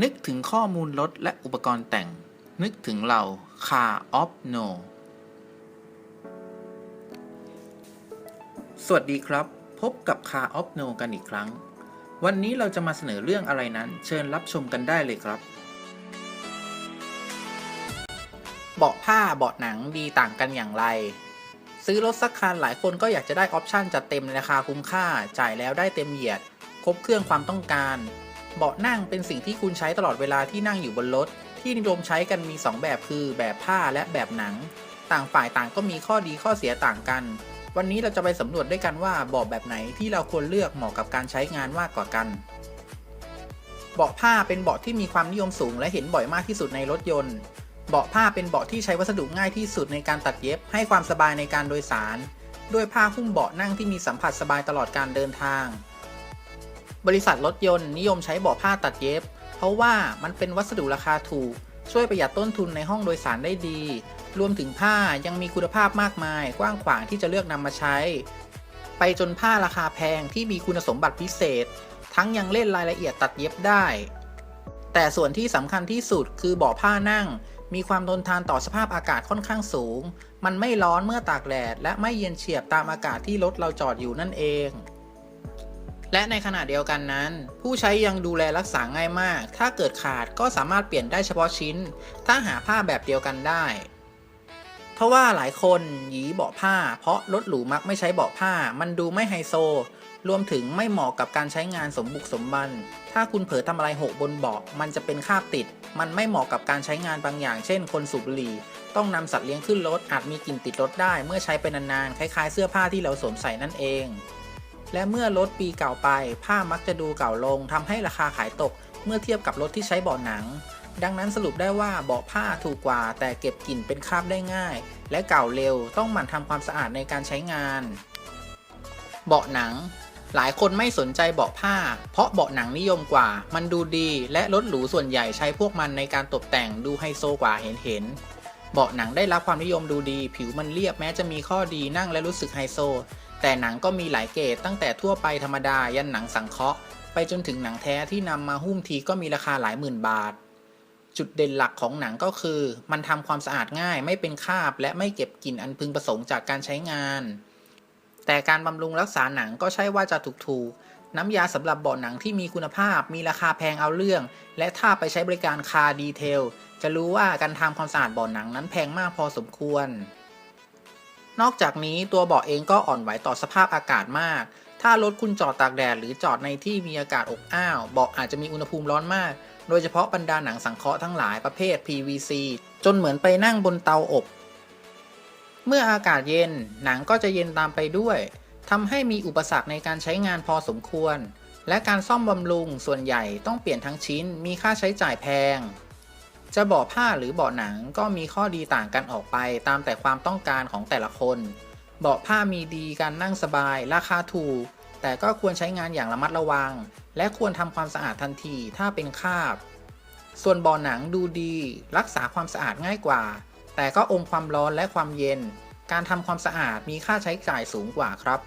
นึกถึงข้อมูลรถและอุปกรณ์แต่ง นึกถึงเรา Car of No สวัสดีครับ พบกับ Car of No กันอีกครั้ง วันนี้เราจะมาเสนอเรื่องอะไรนั้น เชิญรับชมกันได้เลยครับ เบาะผ้าเบาะหนังดีต่างกันอย่างไร ซื้อรถสักคันหลายคนก็อยากจะได้ออปชั่นจัดเต็มในราคาคุ้มค่า จ่ายแล้วได้เต็มเหยียด ครบเครื่องความต้องการ เบาะนั่งเป็นสิ่งที่คุณใช้ตลอดเวลาที่นั่งอยู่บนรถ ที่นิยมใช้กันมี 2 แบบคือแบบผ้าและแบบหนัง ต่างฝ่ายต่างก็มีข้อดีข้อเสียต่างกัน วันนี้เราจะไปสำรวจด้วยกันว่าเบาะแบบไหนที่เราควรเลือกเหมาะกับการใช้งานมากกว่ากัน เบาะผ้าเป็นเบาะที่มีความนิยมสูงและเห็นบ่อยมากที่สุดในรถยนต์ เบาะผ้าเป็นเบาะที่ใช้วัสดุง่ายที่สุดในการตัดเย็บ ให้ความสบายในการโดยสาร ด้วยผ้าหุ้มเบาะนั่งที่มีสัมผัสสบายตลอดการเดินทาง บริษัทรถยนต์นิยมใช้บาะผ้าตัดเย็บ เพราะว่ามันเป็นวัสดุราคาถูก ช่วยประหยัดต้นทุนในห้องโดยสารได้ดี รวมถึงผ้ายังมีคุณภาพมากมาย กว้างขวางที่จะเลือกนำมาใช้ ไปจนผ้าราคาแพงที่มีคุณสมบัติพิเศษ ทั้งยังเล่นรายละเอียดตัดเย็บได้ แต่ส่วนที่สำคัญที่สุดคือบาะผ้านั่ง มีความทนทานต่อสภาพอากาศค่อนข้างสูง มันไม่ร้อนเมื่อตากแดดและไม่เย็นเฉียบตามอากาศที่รถเราจอดอยู่นั่นเอง และในขณะเดียวกันนั้น ผู้ใช้ยังดูแลรักษาง่ายมาก ถ้าเกิดขาดก็สามารถเปลี่ยนได้เฉพาะชิ้น ถ้าหาผ้าแบบเดียวกันได้เพราะว่าหลายคนหยีเบาะผ้า เพราะรถหรูมักไม่ใช้เบาะผ้า มันดูไม่ไฮโซ รวมถึงไม่เหมาะกับการใช้งานสมบุกสมบัน ถ้าคุณเผลอทำอะไรหกบนเบาะมันจะเป็นคาบติด มันไม่เหมาะกับการใช้งานบางอย่าง เช่น คนสูบบุหรี่ ต้องนำสัตว์เลี้ยงขึ้นรถอาจมีกลิ่นติดรถได้ เมื่อใช้ไปนานๆคล้ายๆเสื้อผ้าที่เราสวมใส่นั่นเอง และเมื่อรถปีเก่าไป ผ้ามักจะดูเก่าลงทำให้ราคาขายตก เมื่อเทียบกับรถที่ใช้เบาะหนัง ดังนั้นสรุปได้ว่าเบาะผ้าถูกกว่า แต่เก็บกลิ่นเป็นคราบได้ง่าย และเก่าเร็วต้องหมั่นทำความสะอาดในการใช้งาน เบาะหนัง หลายคนไม่สนใจเบาะผ้า เพราะเบาะหนังนิยมกว่า มันดูดี และรถหรูส่วนใหญ่ใช้พวกมันในการตกแต่งดูไฮโซกว่าเห็นเห็นเบาะหนังได้รับความนิยมดูดี ผิวมันเรียบแม้จะมีข้อดีนั่งและรู้สึกไฮโซ แต่หนังก็มีหลายเกรดตั้งแต่ทั่วไปธรรมดายันหนังสังเคราะห์ไปจนถึงหนังแท้ที่นำมาหุ้มทีก็มีราคาหลายหมื่นบาท จุดเด่นหลักของหนังก็คือ มันทำความสะอาดง่ายไม่เป็นคราบ และไม่เก็บกลิ่นอันพึงประสงค์จากการใช้งาน แต่การบำรุงรักษาหนังก็ใช่ว่าจะถูกๆ น้ำยาสำหรับเบาะหนังที่มีคุณภาพ มีราคาแพงเอาเรื่อง และถ้าไปใช้บริการคาดีเทลจะรู้ว่าการทำความสะอาดเบาะหนังนั้นแพงมากพอสมควร นอกจากนี้ตัวเบาะเองก็อ่อนไหวต่อสภาพอากาศมาก ถ้ารถคุณจอดตากแดดหรือจอดในที่มีอากาศอบอ้าวเบาะอาจจะมีอุณหภูมิร้อนมาก โดยเฉพาะบรรดาหนังสังเคราะห์ทั้งหลายประเภท PVC จนเหมือนไปนั่งบนเตาอบ เมื่ออากาศเย็นหนังก็จะเย็นตามไปด้วยทำให้มีอุปสรรคในการใช้งานพอสมควร และการซ่อมบำรุงส่วนใหญ่ต้องเปลี่ยนทั้งชิ้นมีค่าใช้จ่ายแพง จะเบาะผ้าหรือเบาะหนังก็มีข้อดีต่างกันออกไปตามแต่ความต้องการของแต่ละคนเบาะผ้ามีดีการนั่งสบาย ราคาถูก แต่ก็ควรใช้งานอย่างระมัดระวัง และควรทำความสะอาดทันทีถ้าเป็นคราบ ส่วนเบาะหนังดูดี รักษาความสะอาดง่ายกว่า แต่ก็อมความร้อนและความเย็น การทำความสะอาดมีค่าใช้จ่ายสูงกว่าครับ